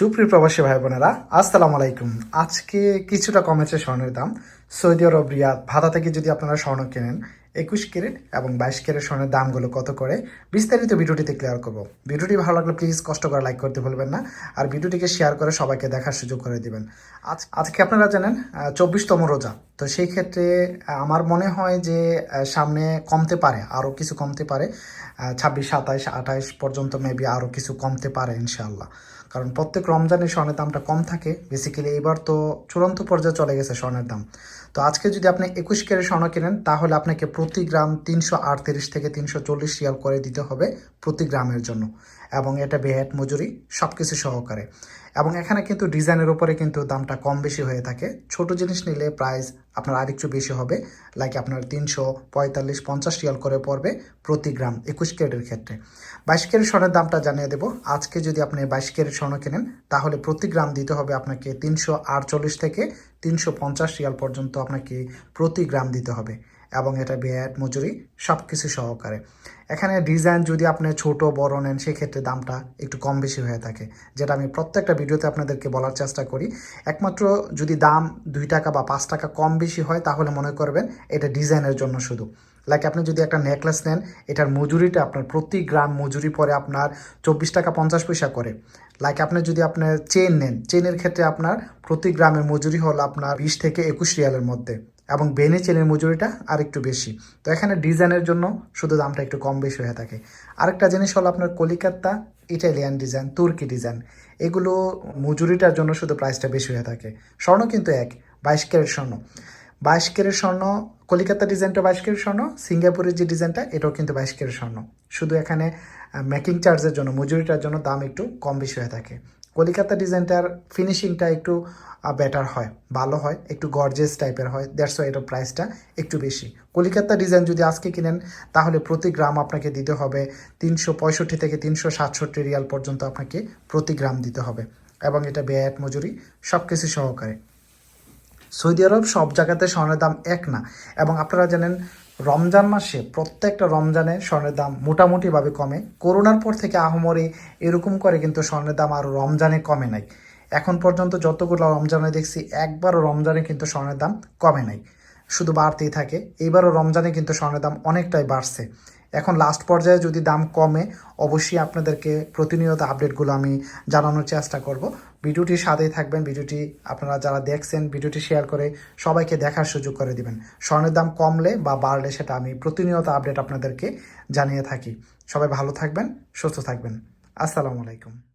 সুপ্রিয় প্রবাসী ভাই বোনেরা, আসসালাম আলাইকুম। আজকে কিছুটা কমেছে স্বর্ণের দাম। সৌদি আরব, রিয়াদ, ভাতা থেকে যদি আপনারা স্বর্ণ কেনেন একুশ ক্যারেট এবং বাইশ ক্যারেট স্বর্ণের দামগুলো কত করে? বিস্তারিত ভিডিওটিতে ক্লিয়ার করব। ভিডিওটি ভালো লাগলে প্লিজ কষ্ট করে লাইক করতে ভুলবেন না। আর ভিডিওটিকে শেয়ার করে সবাইকে দেখার সুযোগ করে দিবেন। আজ আজকে আপনারা জানেন চব্বিশতম রোজা। তো সেই ক্ষেত্রে আমার মনে হয় যে সামনে কমতে পারে আরও কিছু কমতে পারে। ছাব্বিশ, সাতাইশ, আঠাইশ পর্যন্ত মেবি আরও কিছু কমতে পারে ইনশাআল্লাহ। কারণ প্রত্যেক রমজানে স্বর্ণের দামটা কম থাকে। বেসিক্যালি এবার তো চূড়ান্ত পর্যায়ে চলে গেছে স্বর্ণের দাম। তো আজকে যদি আপনি একুশ ক্যারেট স্বর্ণ কেনেন, তাহলে আপনাকে প্রতি গ্রাম তিনশো আটত্রিশ থেকে তিনশো চল্লিশ রিয়াল করে দিতে হবে প্রতি গ্রামের জন্য। এবং এটা বেহেট মজুরি সব কিছু সহকারে। এবং এখানে কিন্তু ডিজাইনের উপরে কিন্তু দামটা কম বেশি হয়ে থাকে। ছোট জিনিস নিলে প্রাইস আপনার আরেকটু বেশি হবে। লাইক আপনার তিনশো পঁয়তাল্লিশ পঞ্চাশ রিয়াল করে পড়বে প্রতি গ্রাম একুশ ক্যারেটের ক্ষেত্রে। বাইশ ক্যারেট স্বর্ণের দামটা জানিয়ে দেবো। আজকে যদি আপনি বাইশ ক্যারেট স্বর্ণ কেনেন, তাহলে প্রতি গ্রাম দিতে হবে আপনাকে তিনশো আটচল্লিশ থেকে তিনশো পঞ্চাশ রিয়াল পর্যন্ত আপনাকে প্রতি গ্রাম দিতে হবে। এবং এটা ব্যাট মজুরি সব কিছু সহকারে। এখানে ডিজাইন যদি আপনি ছোট, বড় নেন, সেক্ষেত্রে দামটা একটু কম বেশি হয়ে থাকে, যেটা আমি প্রত্যেকটা ভিডিওতে আপনাদেরকে বলার চেষ্টা করি। একমাত্র যদি দাম দুই টাকা বা পাঁচ টাকা কম বেশি হয়, তাহলে মনে করবেন এটা ডিজাইনের জন্য শুধু। লাইক আপনি যদি একটা নেকলেস নেন, এটার মজুরিটা আপনার প্রতি গ্রাম মজুরি পরে আপনার চব্বিশ টাকা পঞ্চাশ পয়সা করে। লাইক আপনি যদি আপনার চেন নেন চেনের ক্ষেত্রে আপনার প্রতি গ্রামের মজুরি হলো আপনার বিশ থেকে একুশ রিয়ালের মধ্যে। এবং বেনে চেনের মজুরিটা আর একটু বেশি। তো এখানে ডিজাইনের জন্য শুধু দামটা একটু কম বেশি হয়ে থাকে। আরেকটা জিনিস হলো আপনার কলিকাতা ইটালিয়ান ডিজাইন, তুর্কি ডিজাইন। এগুলো মজুরিটার জন্য শুধু প্রাইসটা বেশি হয়ে থাকে। স্বর্ণ কিন্তু এক, বাইশ ক্যারেট স্বর্ণ। বাইশ ক্যারেট স্বর্ণ, কলিকাতা ডিজাইনটা বাইশ ক্যারেট স্বর্ণ, সিঙ্গাপুরের যে ডিজাইনটা, এটাও কিন্তু বাইশ ক্যারেট স্বর্ণ। শুধু এখানে মেকিং চার্জের জন্য, মজুরিটার জন্য দাম একটু কম বেশি হয়ে থাকে। কলিকাতা ডিজাইনটার ফিনিশিংটা একটু বেটার হয়, ভালো হয়, একটু গর্জেস টাইপের হয় ওয়াই এটার প্রাইসটা একটু বেশি। কলিকাতা ডিজাইন যদি আজকে কিনেন, তাহলে প্রতি গ্রাম আপনাকে দিতে হবে তিনশো পঁয়ষট্টি থেকে তিনশো সাতষট্টি রিয়াল পর্যন্ত আপনাকে প্রতি গ্রাম দিতে হবে এবং এটা ব্যাট মজুরি সব কিছু সহকারে। সৌদি আরব সব জায়গাতে স্বর্ণের দাম এক না। এবং আপনারা জানেন রমজান মাসে প্রত্যেকটা রমজানে স্বর্ণের দাম মোটামুটিভাবে কমে। করোনার পর থেকে আহমরি এরকম করে কিন্তু স্বর্ণের দাম আর রমজানে কমে নাই। এখন পর্যন্ত যতগুলো রমজানে দেখছি, একবারও রমজানে কিন্তু স্বর্ণের দাম কমে নাই। শুধু বাড়তেই থাকে, এইবারও রমজানে কিন্তু স্বর্ণের দাম অনেকটাই বাড়ছে। এখন লাস্ট পর্যায়ে যদি দাম কমে, অবশ্যই আপনাদেরকে প্রতিনিয়ত আপডেটগুলো আমি জানানোর চেষ্টা করব। ভিডিওটির সাথেই থাকবেন। ভিডিওটি আপনারা যারা দেখছেন, ভিডিওটি শেয়ার করে সবাইকে দেখার সুযোগ করে দিবেন। স্বর্ণের দাম কমলে বা বাড়লে সেটা আমি প্রতিনিয়ত আপডেট আপনাদেরকে জানিয়ে থাকি। সবাই ভালো থাকবেন, সুস্থ থাকবেন। আসসালামু আলাইকুম।